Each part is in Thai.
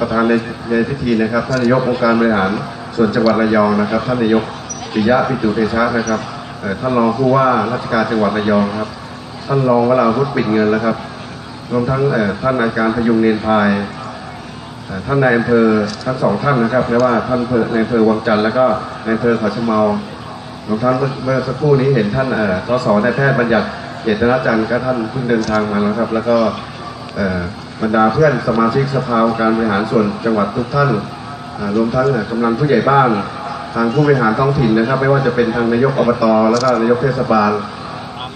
ประธานในในพิธีนะครับท่านนายกองค์การบริหารส่วนจังหวัดระยองนะครับ ท่านนายกปิยะปิตุเตชะนะครับท่านรองผู้ว่าราชการจังหวัดระยองครับ ท่านรองวราวุฒิปิดเงินแล้วครับ รวมทั้งท่านอาการย์พยุงเนนพาย ท่านนายอำเภอทั้งสองท่านนะครับไม่ว่าท่านในายอำเภอวังจันทร์แล้วก็นายอำเภอเขาชเมารวมทั้งเมื่อสักครู่นี้เห็นท่านสสนายแพทย์บัญญัติเจตนาจันทร์ก็ท่านเพิ่งเดินทางมาแล้วครับ แล้วก็ บรรดาเพื่อนสมาชิกสภาองค์การบริหารส่วนจังหวัดทุกท่านรวมทั้งกำนันผู้ใหญ่บ้าน ทางผู้บริหารท้องถิ่นนะครับ ไม่ว่าจะเป็นทางนายกอบต แล้วก็นายกเทศบาล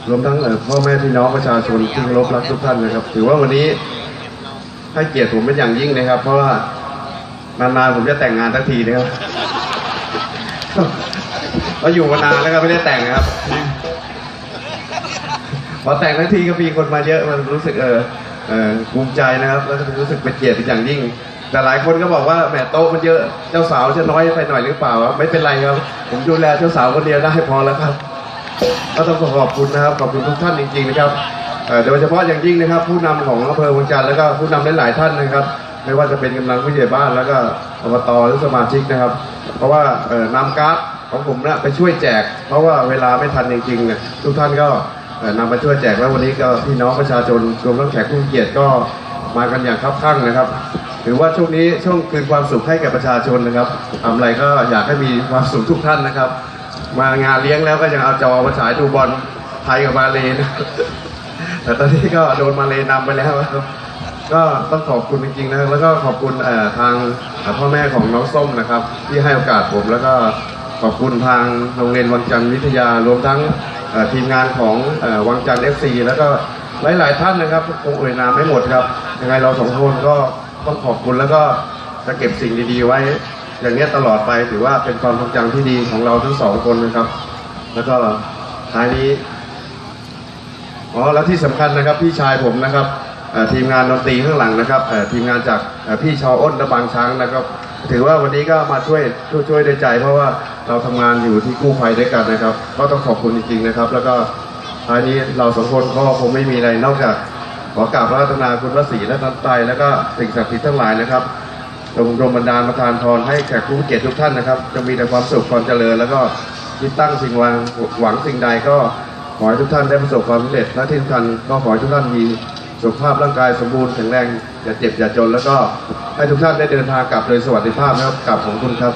รวมทั้งพ่อแม่พี่น้องประชาชนที่เคารพรักทุกท่านนะครับ ถือว่าวันนี้ให้เกียรติผมเป็นอย่างยิ่งนะครับ เพราะว่านานๆผมจะแต่งงานทักทีนะครับเราอยู่มานานแล้วก็ไม่ได้แต่งนะครับพอแต่งทักทีก็มีคนมาเยอะมันรู้สึกเออ เออภูมิใจนะครับแล้วก็รู้สึกเป็นเกียรติเป็นอย่างยิ่ง แต่หลายคนก็บอกว่าแหมโต๊ะมันเยอะเจ้าสาวจะน้อยไปหน่อยหรือเปล่าไม่เป็นไรครับ ผมดูแลเจ้าสาวคนเดียวได้พอแล้วครับก็ต้องขอบคุณนะครับขอบคุณทุกท่านจริงๆนะครับเอ่อโดยเฉพาะอย่างยิ่งนะครับ ผู้นำของอำเภอวังจันทร์แล้วก็ผู้นำหลายๆท่านนะครับ ไม่ว่าจะเป็นกำลังผู้ใหญ่บ้านแล้วก็อบตหรือสมาชิกนะครับ เพราะว่าเอ่อนำการ์ดของผมนะไปช่วยแจก เพราะว่าเวลาไม่ทันจริงๆเนี่ยทุกท่านก็ นำไปช่วยแจกแล้ววันนี้ก็พี่น้องประชาชนรวมทั้งแขกผู้เกียรติก็มากันอย่างคับข้างนะครับถือว่าช่วงนี้ช่วงคืนความสุขให้แก่ประชาชนนะครับทำอะไรก็อยากให้มีความสุขทุกท่านนะครับ มางานเลี้ยงแล้วก็ยังเอาจอมาฉายดูบอลไทยกับมาเลนะแต่ตอนนี้ก็โดนมาเลนำไปแล้วครับก็ต้องขอบคุณจริงๆนะแล้วก็ขอบคุณทางพ่อแม่ของน้องส้มนะครับ ที่ให้โอกาสผมแล้วก็ขอบคุณทางโรงเรียนวังจันทร์วิทยารวมทั้ง ทีมงานของอวังจันทร์เอฟซีแล้วก็หลาย ๆ ท่านนะครับคงเอ่ยนามไม่หมดครับ ยังไงเราสองคนก็ต้องขอบคุณแล้วก็จะเก็บสิ่งดีๆไว้ อย่างนี้ตลอดไปถือว่าเป็นความทรงจำที่ดีของเราทั้งสองคนนะครับ แล้วก็ท้ายนี้อ๋อแล้วที่สำคัญนะครับพี่ชายผมนะครับทีมงานดนตรีข้างหลังนะครับทีมงานจากพี่ชออ้นและบางช้างนะครับ ถือว่าวันนี้ก็มาช่วยช่วยช่วยด้วยใจ เพราะว่าเราทำงานอยู่ที่กู้ภัยด้วยกันนะครับ ก็ต้องขอบคุณจริงๆนะครับ แล้วก็ท้ายนี้เราสองคนก็คงไม่มีอะไรนอกจากขอกราบพระรัตนาคุณพระศรีและทันไตแล้วก็สิ่งศักดิ์สิทธิ์ทั้งหลายนะครับจงดลบันดาลประทานพรให้แขกผู้เกียรติทุกท่านนะครับ จะมีแต่ความสุขความเจริญ แล้วก็คิดตั้งสิ่งหวังหวังสิ่งใดก็ขอให้ทุกท่านได้ประสบความสำเร็จและที่สำคัญก็ขอให้ทุกท่านมี สุขภาพร่างกายสมบูรณ์แข็งแรงอย่าเจ็บอย่าจน แล้วก็ให้ทุกท่านได้เดินทางกลับโดยสวัสดิภาพนะครับกลับของคุณครับ